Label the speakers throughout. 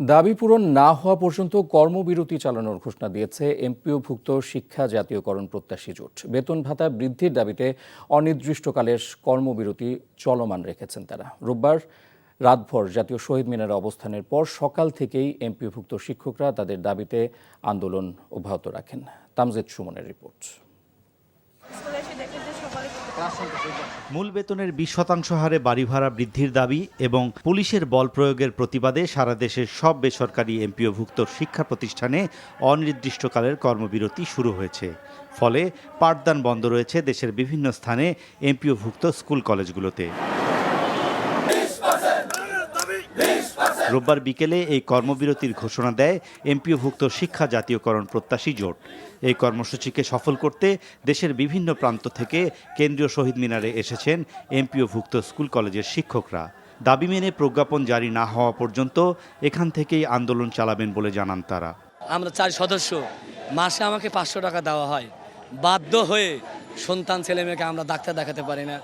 Speaker 1: দাবি পূরণ না হওয়া পর্যন্ত কর্মবিরতি চালানোর ঘোষণা দিয়েছে এমপিওভুক্ত শিক্ষা জাতীয়করণ প্রত্যাশী জোট। বেতন ভাতা বৃদ্ধির দাবিতে অনির্দিষ্টকালের কর্মবিরতি চলমান রেখেছেন তারা। রোববার রাতভর জাতীয় শহীদ মিনারে অবস্থানের পর সকাল থেকেই এমপিওভুক্ত শিক্ষকরা তাদের দাবিতে আন্দোলন অব্যাহত রাখেন। তামজেদ সুমনের রিপোর্ট।
Speaker 2: মূল বেতনের বিশ শতাংশ হারে বাড়ি ভাড়া বৃদ্ধির দাবি এবং পুলিশের বল প্রয়োগের প্রতিবাদে সারা দেশের সব বেসরকারি এমপিওভুক্ত শিক্ষা প্রতিষ্ঠানে অনির্দিষ্টকালের কর্মবিরতি শুরু হয়েছে। ফলে পাঠদান বন্ধ রয়েছে দেশের বিভিন্ন স্থানে এমপিওভুক্ত স্কুল কলেজগুলোতে। রোববার বিকেলে এই কর্মবিরতির ঘোষণা দেয় এমপিওভুক্ত শিক্ষা জাতীয়করণ প্রত্যাশী জোট। এই কর্মসূচিকে সফল করতে দেশের বিভিন্ন প্রান্ত থেকে কেন্দ্রীয় শহীদ মিনারে এসেছেন এমপিওভুক্ত স্কুল কলেজের শিক্ষকরা। দাবি মেনে প্রজ্ঞাপন জারি না হওয়া পর্যন্ত এখান থেকেই আন্দোলন চালাবেন বলে জানান তারা।
Speaker 3: আমরা চার সদস্য, মাসে আমাকে পাঁচশো টাকা দেওয়া হয়। বাধ্য হয়ে সন্তান ছেলে মেয়েকে আমরা ডাক্তার দেখাতে পারি না।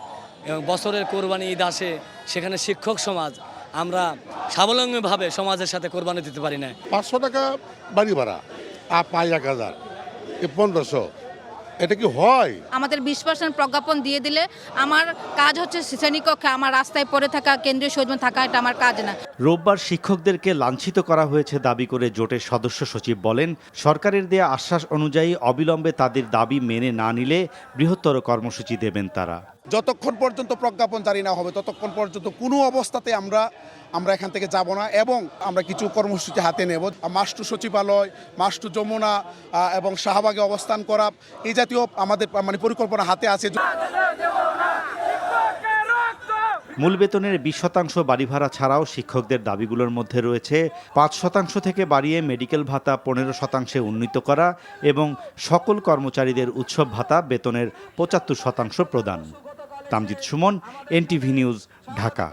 Speaker 3: এবং বছরের কোরবানি ঈদ আসে, সেখানে শিক্ষক সমাজ আমরা স্বাবলম্বীভাবে সমাজের সাথে কোরবানি দিতে পারি না।
Speaker 4: পাঁচশো টাকা বাড়ি ভাড়া। আর পাঁচ এক হাজার। পনেরোশো। এটা কি হয়?
Speaker 5: আমাদের বিশ পার্সেন্ট প্রজ্ঞাপন দিয়ে দিলে আমার কাজ হচ্ছে শ্রেণীকক্ষে আমার রাস্তায় পড়ে থাকা কেন্দ্রীয় সজীবন থাকা এটা আমার কাজ না।
Speaker 2: রোববার শিক্ষকদেরকে লাঞ্ছিত করা হয়েছে দাবি করে জোটের সদস্য সচিব বলেন, সরকারের দেয়া আশ্বাস অনুযায়ী অবিলম্বে তাদের দাবি মেনে না নিলে বৃহত্তর কর্মসূচি দেবেন তারা।
Speaker 6: যতক্ষণ পর্যন্ত প্রজ্ঞাপন জারি না হবে, ততক্ষণ পর্যন্ত কোনো অবস্থাতে আমরা আমরা এখান থেকে যাব না এবং আমরা কিছু কর্মসূচি হাতে নেব। মাস্টু সচিবালয়, মাস্টু যমুনা এবং শাহবাগে অবস্থান করা এই জাতীয় আমাদের মানে পরিকল্পনা হাতে আছে।
Speaker 2: মূল বেতনের বিশ শতাংশ বাড়ি ভাড়া ছাড়াও শিক্ষকদের দাবিগুলোর মধ্যে রয়েছে পাঁচ শতাংশ থেকে বাড়িয়ে মেডিকেল ভাতা পনেরো শতাংশে উন্নীত করা এবং সকল কর্মচারীদের উৎসব ভাতা বেতনের পঁচাত্তর শতাংশ প্রদান। Tamjit Suman, NTV news, Dhaka.